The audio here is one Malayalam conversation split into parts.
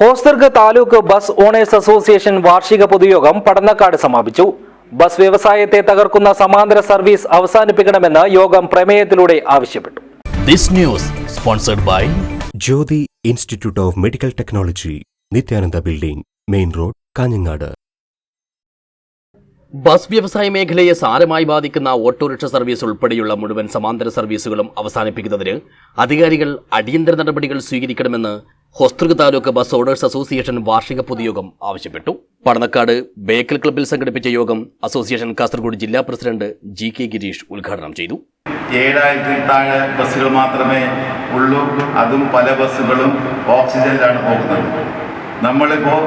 Hosdurg taluk bus owners association വാർഷിക പൊതുയോഗം പടന്നക്കാട് സമാപിച്ചു. ബസ് വ്യവസായത്തെ തകർക്കുന്ന സമാന്തര സർവീസ് അവസാനിപ്പിക്കണമെന്ന് യോഗം പ്രമേയത്തിലൂടെ ആവശ്യപ്പെട്ടു. This news sponsored by Jyothi institute of medical technology Nithyananda building main road Kanhangad. Bus വ്യവസായ മേഖലയെ സാരമായി ബാധിക്കുന്ന ഓട്ടോറിക്ഷ സർവീസ് ഉൾപ്പെടെയുള്ള മുഴുവൻ സമാന്തര സർവീസുകളും അവസാനിപ്പിക്കുന്നതിന് അധികാരികൾ അടിയന്തര നടപടികൾ സ്വീകരിക്കണമെന്ന് Hosdurg taluk bus owners association വാർഷിക പൊതുയോഗം ആവശ്യപ്പെട്ടു. പടന്നക്കാട് ബേക്കൽ ക്ലബ്ബിൽ സംഘടിപ്പിച്ച യോഗം അസോസിയേഷൻ കാസർഗോഡ് ജില്ലാ പ്രസിഡന്റ് ജി കെ ഗിരീഷ് ഉദ്ഘാടനം ചെയ്തു. ഏഴായിരത്തിൽ താഴെ ബസ്സുകൾ മാത്രമേ ഉള്ളൂ. അതും പല ബസ്സുകളും ഓക്സിജനിലാണ് പോകുന്നത്. നമ്മളിപ്പോൾ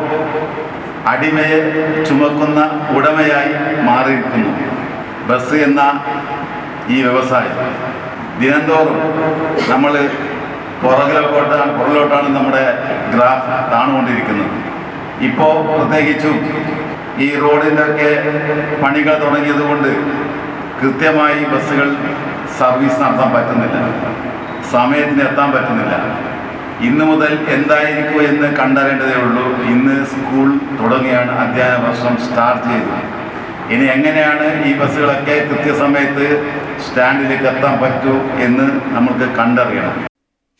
അടിമയെ ചുമക്കുന്ന ഉടമയായി മാറിയിരിക്കുന്നു. ബസ് എന്ന ഈ വ്യവസായം. ദിനംതോറും നമ്മൾ പുറകിലോട്ടാണ് പുറകിലോട്ടാണ് നമ്മുടെ ഗ്രാഫ് താണുകൊണ്ടിരിക്കുന്നത്. ഇപ്പോൾ പ്രത്യേകിച്ചും ഈ റോഡിന്റെയൊക്കെ പണികൾ തുടങ്ങിയത് കൊണ്ട് കൃത്യമായി ബസ്സുകൾ സർവീസ് നടത്താൻ പറ്റുന്നില്ല. സമയത്തിന് എത്താൻ പറ്റുന്നില്ല. ഇന്ന് മുതൽ എന്തായിരിക്കും എന്ന് കണ്ടറിയേണ്ടതേ ഉള്ളൂ. ഇന്ന് സ്കൂൾ തുടങ്ങിയാണ് അധ്യയന വർഷം സ്റ്റാർട്ട് ചെയ്തത്. ഇനി എങ്ങനെയാണ് ഈ ബസ്സുകളൊക്കെ കൃത്യസമയത്ത് സ്റ്റാൻഡിലേക്ക് എത്താൻ പറ്റൂ എന്ന് നമുക്ക് കണ്ടറിയണം.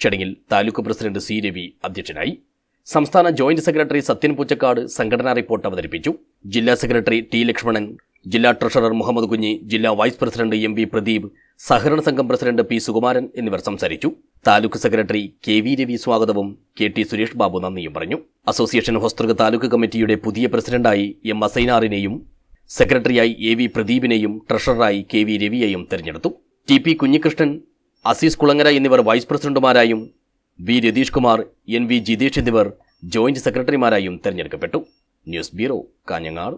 ചടങ്ങിൽ താലൂക്ക് പ്രസിഡന്റ് സി രവി അധ്യക്ഷനായി സംസ്ഥാന ജോയിന്റ് സെക്രട്ടറി സത്യൻ പൂച്ചക്കാട് സംഘടനാ റിപ്പോർട്ട് അവതരിപ്പിച്ചു. ജില്ലാ സെക്രട്ടറി ടി ലക്ഷ്മണൻ ജില്ലാ ട്രഷറർ മുഹമ്മദ് കുഞ്ഞി ജില്ലാ vice president M V Pradeep സഹകരണ സംഘം പ്രസിഡന്റ് പി സുകുമാരൻ എന്നിവർ സംസാരിച്ചു. Taluk secretary K V Ravi സ്വാഗതവും കെ ടി സുരേഷ് ബാബു നന്ദിയും പറഞ്ഞു. അസോസിയേഷൻ ഹോസ്തൃക താലൂക്ക് കമ്മിറ്റിയുടെ പുതിയ പ്രസിഡന്റായി എം അസൈനാറിനെയും സെക്രട്ടറിയായി എ വി പ്രദീപിനെയും ട്രഷററായി കെ വി രവിയെയും തെരഞ്ഞെടുത്തു. ടി പി കുഞ്ഞികൃഷ്ണൻ അസീസ് കുളങ്ങര എന്നിവർ vice പ്രസിഡന്റുമാരായും V Ratheesh Kumar N V Jithesh എന്നിവർ ജോയിന്റ് സെക്രട്ടറിമാരായും തെരഞ്ഞെടുക്കപ്പെട്ടു. News bureau Kanhangad.